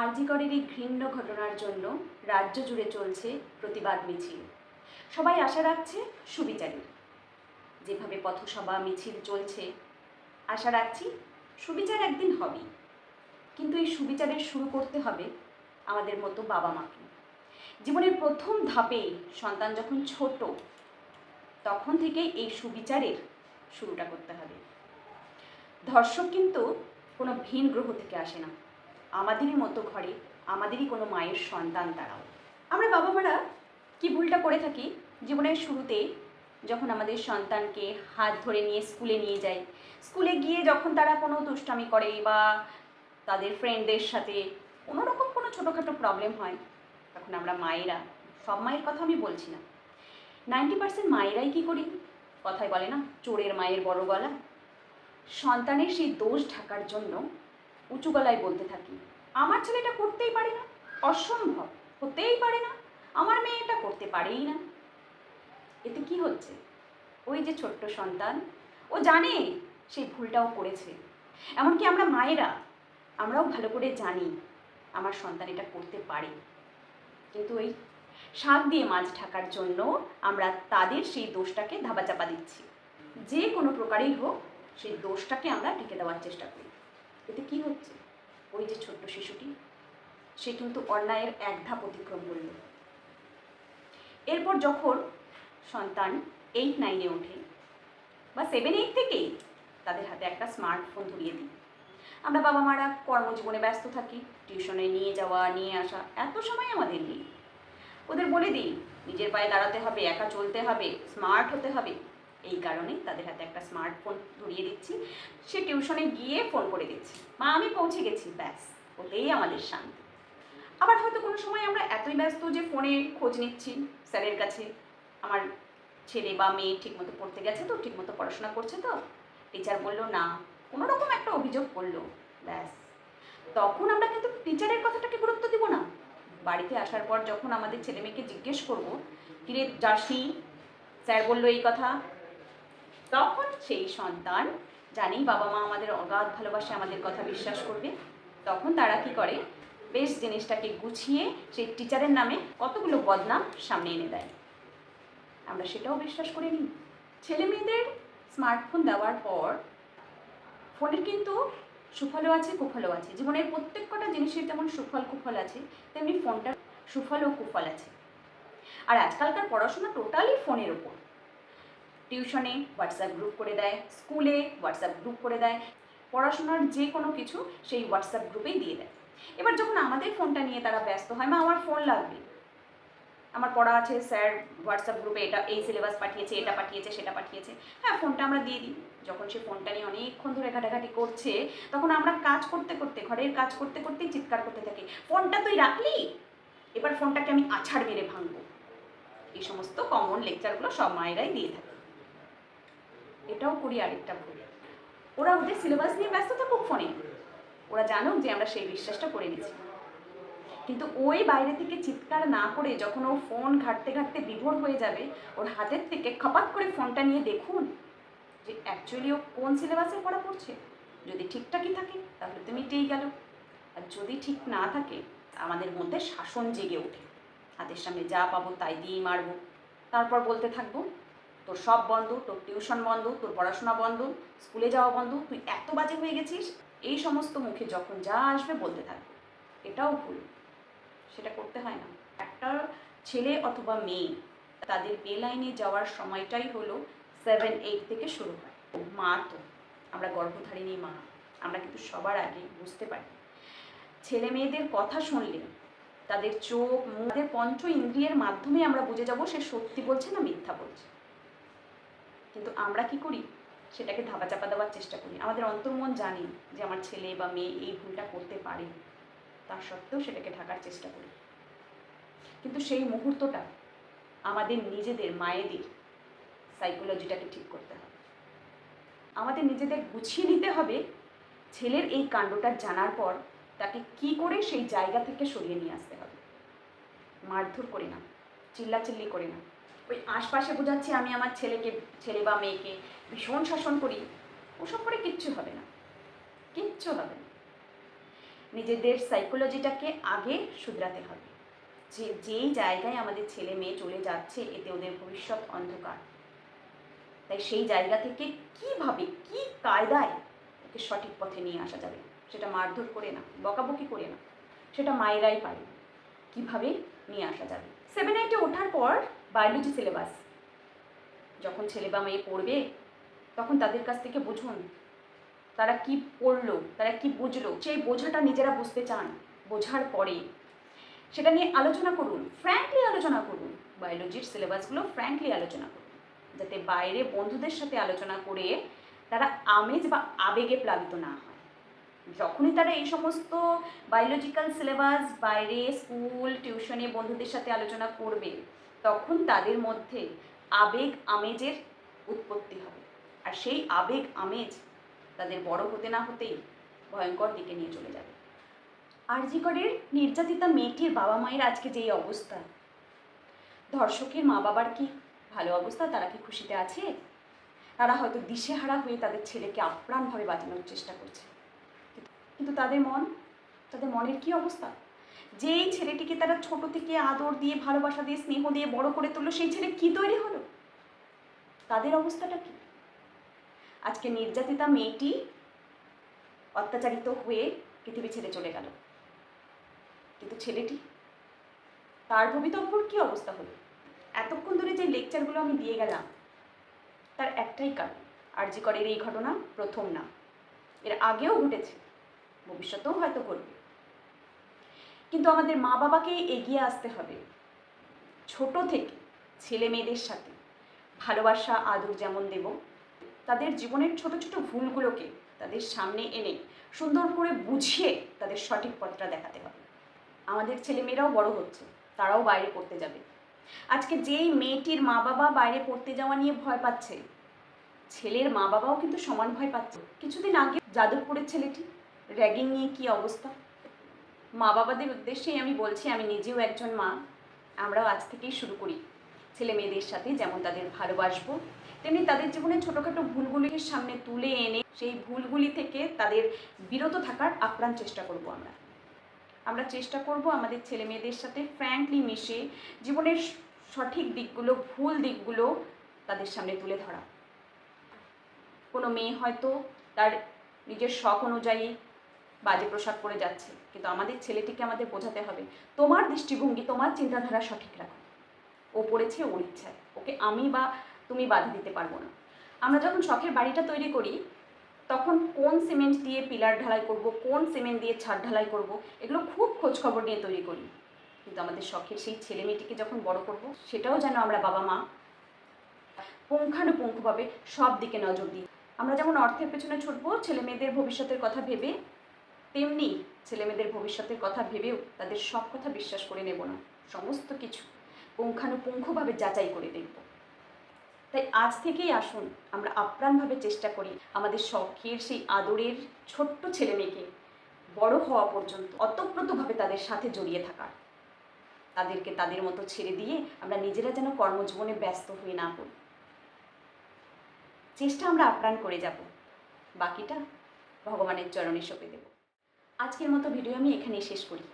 আরজিকরের এই ঘৃণ্য ঘটনার জন্য রাজ্য জুড়ে চলছে প্রতিবাদ মিছিল। সবাই আশা রাখছে সুবিচারের যেভাবে পথসভা মিছিল চলছে, আশা রাখছি সুবিচার একদিন হবেই। কিন্তু এই সুবিচারের শুরু করতে হবে আমাদের মতো বাবা মাকে। জীবনের প্রথম ধাপে সন্তান যখন ছোট, তখন থেকেই এই সুবিচারের শুরুটা করতে হবে। ধর্ষক কিন্তু কোনো ভিন গ্রহ থেকে আসে না। আমাদেরই মতো ঘরে, আমাদেরই কোনো মায়ের সন্তান তারাও। আমরা বাবা মারা কি ভুলটা করে থাকি? জীবনের শুরুতে যখন আমাদের সন্তানকে হাত ধরে নিয়ে স্কুলে নিয়ে যাই, স্কুলে গিয়ে যখন তারা কোনো দুষ্টামি করে বা তাদের ফ্রেন্ডদের সাথে কোনোরকম কোনো ছোটোখাটো প্রবলেম হয়, তখন আমরা মায়েরা, সব মায়ের কথা আমি বলছি না। নাইনটি পার্সেন্ট মায়েরাই কী করি? কথায় বলে না, চোরের মায়ের বড় গলা। সন্তানের সেই দোষ ঢাকার জন্য উঁচু গলায় বলতে থাকি, আমার ছেলে এটা করতেই পারে না, অসম্ভব, হতেই পারে না, আমার মেয়ে এটা করতে পারেই না। এতে কি হচ্ছে? ওই যে ছোট্ট সন্তান, ও জানে সেই ভুলটাও করেছে। এমনকি আমরা মায়েরা, আমরাও ভালো করে জানি আমার সন্তান এটা করতে পারে। কিন্তু ওই শাক দিয়ে মাছ ঢাকার জন্য আমরা তাদের সেই দোষটাকে ধাপাচাপা দিচ্ছি। যে কোনো প্রকারেই হোক, সেই দোষটাকে আমরা ঢেকে দেওয়ার চেষ্টা করি। এতে কি হচ্ছে? ওই যে ছোট্ট শিশুটি, সে কিন্তু অন্যায়ের এক ধাপ অতিক্রম করল। এরপর যখন সন্তান এইট নাইনে ওঠে বা সেভেন এইট থেকেই তাদের হাতে একটা স্মার্টফোন ধরিয়ে দিই। আমরা বাবা মারা কর্মজীবনে ব্যস্ত থাকি টিউশনে নিয়ে যাওয়া, নিয়ে আসা, এত সময় আমাদের নেই। ওদের বলে দিই, নিজের পায়ে দাঁড়াতে হবে, একা চলতে হবে স্মার্ট হতে হবে। এই কারণে তাদের হাতে একটা স্মার্টফোন ধরিয়ে দিচ্ছি। সে টিউশনে গিয়ে ফোন করে দিচ্ছি। মা, আমি পৌঁছে গেছি। ব্যাস ওতেই আমাদের শান্তি। আবার হয়তো কোনো সময় আমরা এতই ব্যস্ত যে ফোনে খোঁজ নিচ্ছি। স্যারের কাছে আমার ছেলে বা মেয়ে ঠিকমতো পড়তে গেছে তো, ঠিকমতো পড়াশোনা করছে তো। টিচার বলল, না। কোনো রকম একটা অভিযোগ করল। ব্যাস। তখন আমরা কিন্তু টিচারের কথাটাকে গুরুত্ব দিব না। বাড়িতে আসার পর যখন আমাদের ছেলে মেয়েকে জিজ্ঞেস করব, কিরে, যাসনি? স্যার বলল এই কথা। তখন সেই সন্তান জানি বাবা মা আমাদের অগাধ ভালোবাসে, আমাদের কথা বিশ্বাস করবে, তখন তারা কি করে? বেশ জিনিসটাকে গুছিয়ে সেই টিচারের নামে কতগুলো বদনাম সামনে এনে দেয়। আমরা সেটাও বিশ্বাস করে নিই। ছেলে মেয়েদের স্মার্টফোন দেওয়ার পর, ফোনের কিন্তু সুফলও আছে, কুফলও আছে। জীবনের প্রত্যেক কটা জিনিসের যেমন সুফল, কুফল আছে, তেমনি ফোনটার সুফল ও কুফল আছে। আর আজকালকার পড়াশোনা টোটালি ফোনের ওপর টিউশনে হোয়াটসঅ্যাপ গ্রুপ করে দেয়, স্কুলে হোয়াটসঅ্যাপ গ্রুপ করে দেয়, পড়াশোনার যে কোনো কিছু সেই হোয়াটসঅ্যাপ গ্রুপেই দিয়ে দেয়। এবার যখন আমাদের ফোনটা নিয়ে তারা ব্যস্ত হয়, মা, আমার ফোন লাগবে। আমার পড়া আছে, স্যার হোয়াটসঅ্যাপ গ্রুপে এটা, এই সিলেবাস পাঠিয়েছে, এটা পাঠিয়েছে, সেটা পাঠিয়েছে। হ্যাঁ ফোনটা আমরা দিয়ে দিই। যখন সে ফোনটা নিয়ে অনেকক্ষণ ধরে ঘাটাঘাটি করছে, তখন আমরা কাজ করতে করতে, ঘরের কাজ করতে করতেই চিৎকার করতে থাকি, ফোনটা তুই রাখলি? এবার ফোনটাকে আমি আছাড় মেরে ভাঙবো। এই সমস্ত কমন লেকচারগুলো সব মায়েরাই দিয়ে থাকে। এটাও করি আরেকটা ভুল। ওরা ওদের সিলেবাস নিয়ে ব্যস্ত থাকুক ফোনে ওরা জানুক যে আমরা সেই বিশ্বাসটা করে নিচ্ছি কিন্তু ওই বাইরে থেকে চিৎকার না করে যখন ও ফোন ঘাটতে ঘাটতে বিভোর হয়ে যাবে, ওর হাতের থেকে খপাত করে ফোনটা নিয়ে দেখুন যে অ্যাকচুয়ালি ও কোন সিলেবাসে পড়া পড়ছে। যদি ঠিকঠাকই থাকে, তাহলে তো মিটেই গেল। আর যদি ঠিক না থাকে, আমাদের মধ্যে শাসন জেগে ওঠে। হাতের সামনে যা পাবো তাই দিয়েই মারবো। তারপর বলতে থাকব তোর সব বন্ধ, তোর টিউশন বন্ধ, তোর পড়াশোনা বন্ধ, স্কুলে যাওয়া বন্ধ, তুই এত বাজে হয়ে গেছিস, এই সমস্ত মুখে যখন যা আসবে বলতে থাকবে। এটাও ভুল। সেটা করতে হয় না। একটা ছেলে অথবা মেয়ে, তাদের বে লাইনে যাওয়ার সময়টাই হলো সেভেন এইট থেকে শুরু হয়। মা তো, আমরা গর্ভধারিণী মা, আমরা কিন্তু সবার আগে বুঝতে পারি। ছেলে মেয়েদের কথা শুনলে, তাদের চোখ মুখের পঞ্চ ইন্দ্রিয়ের মাধ্যমে আমরা বুঝে যাব সে সত্যি বলছে না মিথ্যা বলছে। কিন্তু আমরা কি করি? সেটাকে ধাপা চাপা দেওয়ার চেষ্টা করি। আমাদের অন্তর্মন জানি যে আমার ছেলে বা মেয়ে এই ভুলটা করতে পারে। তা সত্ত্বেও সেটাকে ঢাকার চেষ্টা করি। কিন্তু সেই মুহূর্তটা আমাদের নিজেদের, মায়েদের সাইকোলজিটাকে ঠিক করতে হবে। আমাদের নিজেদের গুছিয়ে নিতে হবে ছেলের এই কাণ্ডটা জানার পর তাকে কি করে সেই জায়গা থেকে সরিয়ে নিয়ে আসতে হবে। মারধর করে না, চিল্লাচিল্লি করে না। ওই আশপাশে বোঝাচ্ছি আমি আমার ছেলেকে, ছেলে বা মেয়েকে। ভীষণ শাসন করি। ওসব করে কিচ্ছু হবে না। কিচ্ছু হবে না। নিজেদের সাইকোলজিটাকে আগে শুধরাতে হবে। যে, যেই জায়গায় আমাদের ছেলে মেয়ে চলে যাচ্ছে, এতে ওদের ভবিষ্যৎ অন্ধকার। তাই সেই জায়গা থেকে কীভাবে, কি কায়দায় ওকে সঠিক পথে নিয়ে আসা যাবে, সেটা মারধর করে না, বকাবকি করে না, সেটা মায়েরাই পারে। কীভাবে নিয়ে আসা যাবে? সেভেন এইটে ওঠার পর বায়োলজি সিলেবাস যখন ছেলে বা মেয়ে পড়বে, তখন তাদের কাছ থেকে বুঝুন, তারা কি পড়ল, তারা কি বুঝলো, সেই বোঝাটা নিজেরা বুঝতে চান, বোঝার পরে। সেটা নিয়ে আলোচনা করুন ফ্র্যাঙ্কলি আলোচনা করুন বায়োলজির সিলেবাসগুলো ফ্র্যাঙ্কলি আলোচনা করুন, যাতে বাইরে বন্ধুদের সাথে আলোচনা করে তারা আমেজ বা আবেগে প্লাবিত না হয়। যখনই তারা এই সমস্ত বায়োলজিক্যাল সিলেবাস বাইরে স্কুল টিউশনে বন্ধুদের সাথে আলোচনা করবে তখন তাদের মধ্যে আবেগ আমেজের উৎপত্তি হবে। আর সেই আবেগ আমেজ তাদের বড় হতে না হতেই ভয়ঙ্কর দিকে নিয়ে চলে যাবে। আরজিকরের নির্যাতিতা মেয়েটির বাবা মায়ের আজকে যেই অবস্থা? ধর্ষকের মা বাবার কি ভালো অবস্থা? তারা কি খুশিতে আছে? তারা হয়তো দিশেহারা হয়ে তাদের ছেলেকে আপ্রাণভাবে বাঁচানোর চেষ্টা করছে। কিন্তু তাদের মন, তাদের মনের কি অবস্থা? যেই ছেলেটিকে তারা ছোট থেকে আদর দিয়ে, ভালোবাসা দিয়ে, স্নেহ দিয়ে বড় করে তুললো, সেই ছেলে কি তৈরি হলো? তাদের অবস্থাটা কি? আজকে নির্যাতিতা মেয়েটি অত্যাচারিত হয়ে পৃথিবী ছেড়ে চলে গেল। কিন্তু ছেলেটি, তার ভবিতব্যর কি অবস্থা হলো? এতক্ষণ ধরে যে লেকচারগুলো আমি দিয়ে গেলাম, তার একটাই কারণ, আরজি করের এই ঘটনা প্রথম না। এর আগেও ঘটেছে, ভবিষ্যতেও হয়তো ঘটবে। কিন্তু আমাদের মা বাবাকে এগিয়ে আসতে হবে। ছোট থেকে ছেলে মেয়েদের সাথে। ভালোবাসা, আদর যেমন দেব, তাদের জীবনের ছোট ছোট ভুলগুলোকে তাদের সামনে এনে সুন্দর করে বুঝিয়ে তাদের সঠিক পথটা দেখাতে হবে। আমাদের ছেলেমেয়েরাও বড় হচ্ছে, তারাও বাইরে পড়তে যাবে। আজকে যেই মেয়েটির মা বাবা বাইরে পড়তে যাওয়া নিয়ে ভয় পাচ্ছে, ছেলের মা বাবাও কিন্তু সমান ভয় পাচ্ছে। কিছুদিন আগে যাদবপুরের ছেলেটি, র্যাগিং নিয়ে কি অবস্থা? মা বাবাদের উদ্দেশ্যেই আমি বলছি, আমি নিজেও একজন মা। আমরাও আজ থেকেই শুরু করি। ছেলে মেয়েদের সাথে যেমন তাদের ভালোবাসবো, তেমনি তাদের জীবনে ছোটোখাটো ভুলগুলিকে সামনে তুলে এনে সেই ভুলগুলি থেকে তাদের বিরত থাকার আপ্রাণ চেষ্টা করব আমরা। আমরা চেষ্টা করব আমাদের ছেলে মেয়েদের সাথে ফ্র্যাঙ্কলি মিশে জীবনের সঠিক দিকগুলো, ভুল দিকগুলো তাদের সামনে তুলে ধরা। কোনো মেয়ে হয়তো তার নিজের শখ অনুযায়ী বাজে পোশাক পরে যাচ্ছে। কিন্তু আমাদের ছেলেটিকে আমাদের বোঝাতে হবে, তোমার দৃষ্টিভঙ্গি, তোমার চিন্তাধারা সঠিক রাখো। ও পড়েছে ওর ইচ্ছায়। ওকে আমি বা তুমি বাধা দিতে পারব না। আমরা যখন শখের বাড়িটা তৈরি করি, তখন কোন সিমেন্ট দিয়ে পিলার ঢালাই করব, কোন সিমেন্ট দিয়ে ছাদ ঢালাই করব, এগুলো খুব খোঁজখবর নিয়ে তৈরি করি। কিন্তু আমাদের শখের সেই ছেলে মেয়েটিকে যখন বড় করব, সেটাও যেন আমরা বাবা মা পুঙ্খানুপুঙ্খভাবে সব দিকে নজর দিই আমরা যেমন অর্থের পেছনে ছুটবো ছেলে মেয়েদের ভবিষ্যতের কথা ভেবে তেমনি ছেলে মেয়েদের ভবিষ্যতের কথা ভেবেও তাদের সব কথা বিশ্বাস করে নেব না। সমস্ত কিছু পুঙ্খানুপুঙ্খভাবে যাচাই করে দেখব। তাই আজ থেকেই আসুন, আমরা আপ্রাণভাবে চেষ্টা করি আমাদের শখের সেই আদরের ছোট্ট ছেলে মেয়েকে বড় হওয়া পর্যন্ত অতপ্রতভাবে তাদের সাথে জড়িয়ে থাকার। তাদেরকে তাদের মতো ছেড়ে দিয়ে আমরা নিজেরা যেন কর্মজীবনে ব্যস্ত হয়ে না পড়ি। চেষ্টা আমরা আপ্রাণ করে যাব। বাকিটা ভগবানের চরণে সঁপে দেব। আজকের মতো ভিডিও আমি এখানেই শেষ করি।